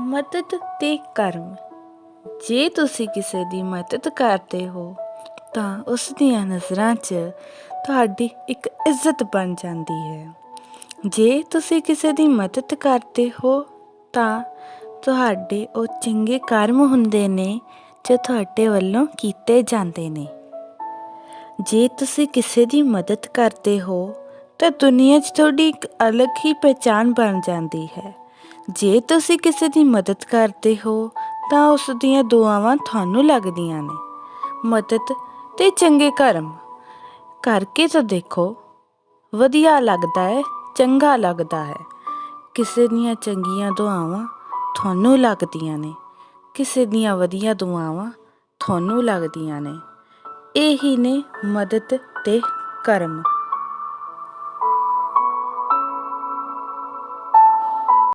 ਮਦਦ ਤੇ ਕਰਮ। ਜੇ ਤੁਸੀਂ ਕਿਸੇ ਦੀ ਮਦਦ ਕਰਦੇ ਹੋ, ਤਾਂ ਉਸ ਦੀਆਂ ਨਜ਼ਰਾਂ 'ਚ ਤੁਹਾਡੀ ਇੱਕ ਇੱਜ਼ਤ ਬਣ ਜਾਂਦੀ ਹੈ। ਜੇ ਤੁਸੀਂ ਕਿਸੇ ਦੀ ਮਦਦ ਕਰਦੇ ਹੋ, ਤਾਂ ਤੁਹਾਡੇ ਉਹ ਚੰਗੇ ਕਰਮ ਹੁੰਦੇ ਨੇ ਜੋ ਤੁਹਾਡੇ ਵੱਲੋਂ ਕੀਤੇ ਜਾਂਦੇ ਨੇ। ਜੇ ਤੁਸੀਂ ਕਿਸੇ ਦੀ ਮਦਦ ਕਰਦੇ ਹੋ, ਤਾਂ ਦੁਨੀਆ 'ਚ ਤੁਹਾਡੀ ਇੱਕ ਅਲੱਗ ਹੀ ਪਹਿਚਾਨ ਬਣ ਜਾਂਦੀ ਹੈ। ਜੇ ਤੁਸੀਂ ਕਿਸੇ ਦੀ ਮਦਦ ਕਰਦੇ ਹੋ, ਤਾਂ ਉਸ ਦੀਆਂ ਦੁਆਵਾਂ ਤੁਹਾਨੂੰ ਲੱਗਦੀਆਂ ਨੇ। ਮਦਦ ਤੇ ਚੰਗੇ ਕਰਮ। ਕਰਕੇ ਤਾਂ ਦੇਖੋ, ਵਧੀਆ ਲੱਗਦਾ ਹੈ, ਚੰਗਾ ਲੱਗਦਾ ਹੈ। ਕਿਸੇ ਦੀਆਂ ਚੰਗੀਆਂ ਦੁਆਵਾਂ ਤੁਹਾਨੂੰ ਲੱਗਦੀਆਂ ਨੇ। ਕਿਸੇ ਦੀਆਂ ਵਧੀਆ ਦੁਆਵਾਂ ਤੁਹਾਨੂੰ ਲੱਗਦੀਆਂ ਨੇ। ਇਹੀ ਨੇ ਮਦਦ ਤੇ ਕਰਮ।